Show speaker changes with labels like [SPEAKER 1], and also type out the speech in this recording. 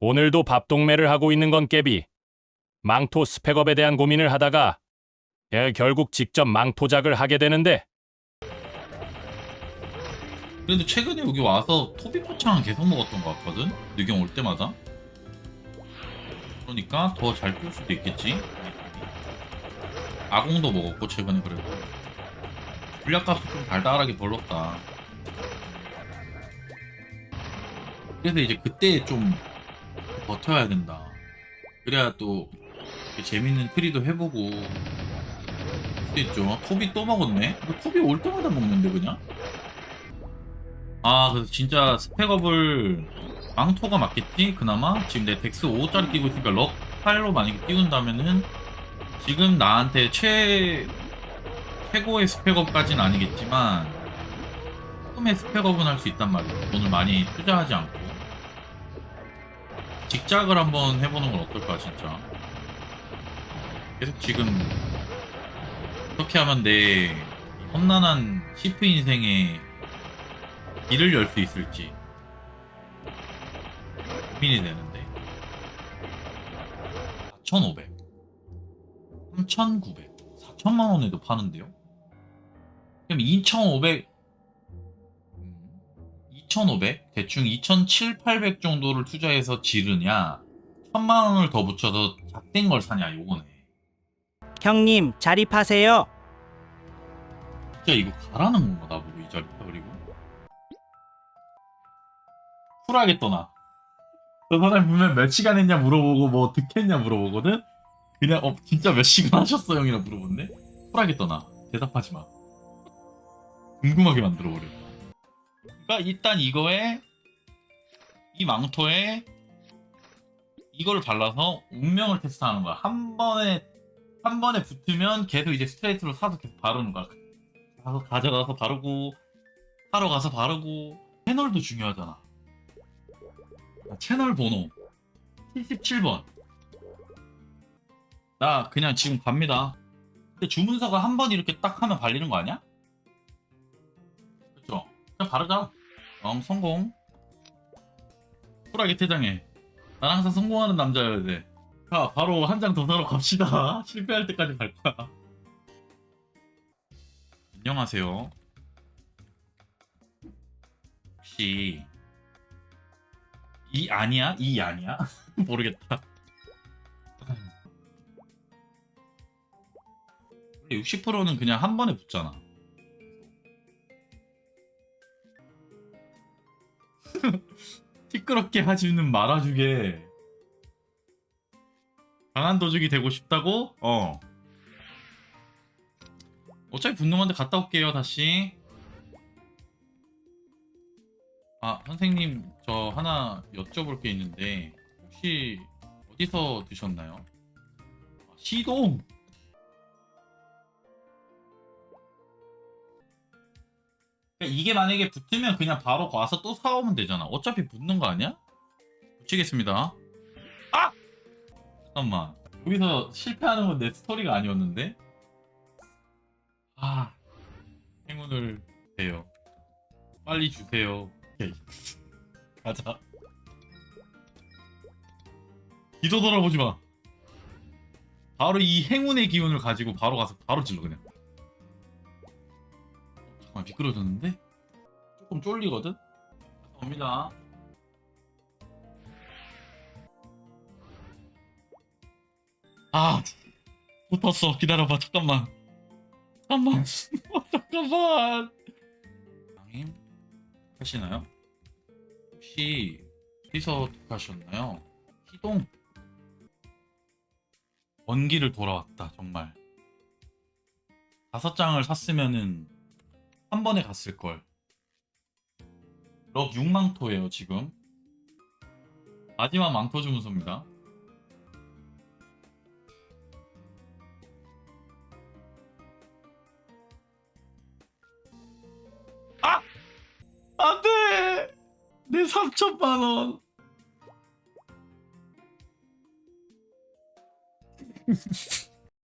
[SPEAKER 1] 오늘도 밥동매를 하고 있는 건 깨비. 망토 스펙업에 대한 고민을 하다가 에, 결국 직접 망토작을 하게 되는데.
[SPEAKER 2] 그래도 최근에 여기 와서 토비포창 계속 먹었던 것 같거든? 느경 올 때마다? 그러니까 더 잘 뛸 수도 있겠지? 아공도 먹었고 최근에 그래도. 분량값이 좀 달달하게 벌렀다. 그래서 이제 그때 좀 버텨야 된다 그래야 또 재밌는 트리도 해보고 할수 있죠 토비 또 먹었네? 토비 올 때마다 먹는데 그냥? 아, 그래서 진짜 스펙업을 망토가 맞겠지? 그나마? 지금 내 덱스 5짜리 끼고 있으니까 럭 8로 만약에 띄운다면은 지금 나한테 최 최고의 스펙업까지는 아니겠지만 조금의 스펙업은 할 수 있단 말이야. 돈을 많이 투자하지 않고 직작을 한번 해보는 건 어떨까 진짜. 계속 지금 어떻게 하면 내 험난한 시프 인생에 길을 열 수 있을지 고민이 되는데 4,500 3,900 4천만 원에도 파는데요? 그럼 2,500 2,500 대충 2,700, 정도를 투자해서 지르냐? 1,000만 원을 더 붙여서 작된 걸 사냐 요거네.
[SPEAKER 3] 형님 자립하세요.
[SPEAKER 2] 진짜 이거 가라는 건가 나보고 이 자리 그리고? 쿨하게 떠나. 저 사람이 분명 몇 시간 했냐 물어보고 뭐 어떻게 했냐 물어보거든? 그냥 어 진짜 몇 시간 하셨어 형이라 물어봤네? 쿨하게 떠나. 대답하지 마. 궁금하게 만들어버려 그러니까 일단 이거에 이 망토에 이걸 발라서 운명을 테스트하는 거야. 한 번에 한 번에 붙으면 계속 이제 스트레이트로 사서 계속 바르는 거야. 가서 가져가서 바르고 하러 가서 바르고. 채널도 중요하잖아. 채널 번호 77번. 나 그냥 지금 갑니다. 근데 주문서가 한 번 이렇게 딱 하면 발리는 거 아니야? 그냥 바르자 음 성공 쿨하게 퇴장해 난 항상 성공하는 남자여야 돼 자, 바로 한 장 더 사러 갑시다. 실패할 때까지 갈 거야. 안녕하세요. 혹시 이 아니야? 이 아니야? 모르겠다. 원래 60%는 그냥 한 번에 붙잖아. 시끄럽게 하지는 말아주게. 강한 도둑이 되고 싶다고? 어. 어차피 분노한데 갔다 올게요, 다시. 아, 선생님, 저 하나 여쭤볼 게 있는데, 혹시 어디서 드셨나요? 아, 시동! 그러니까 이게 만약에 붙으면 그냥 바로 와서 또 사오면 되잖아. 어차피 붙는 거 아니야? 붙이겠습니다. 아! 잠깐만 여기서 실패하는 건 내 스토리가 아니었는데 아 행운을 주세요 빨리 주세요 오케이 가자 뒤도 돌아보지 마 바로 이 행운의 기운을 가지고 바로 가서 바로 질러 그냥 잠깐만 미끄러졌는데 조금 쫄리거든 갑니다 아, 붙었어. 기다려봐. 잠깐만. 잠깐만. 잠깐만. 장님 하시나요? 혹시 어디서 하셨나요? 희동. 원기를 돌아왔다. 정말. 다섯 장을 샀으면은 한 번에 갔을 걸. 럭 6망토예요 지금. 마지막 망토 주문서입니다. 안 돼! 내 3천만원!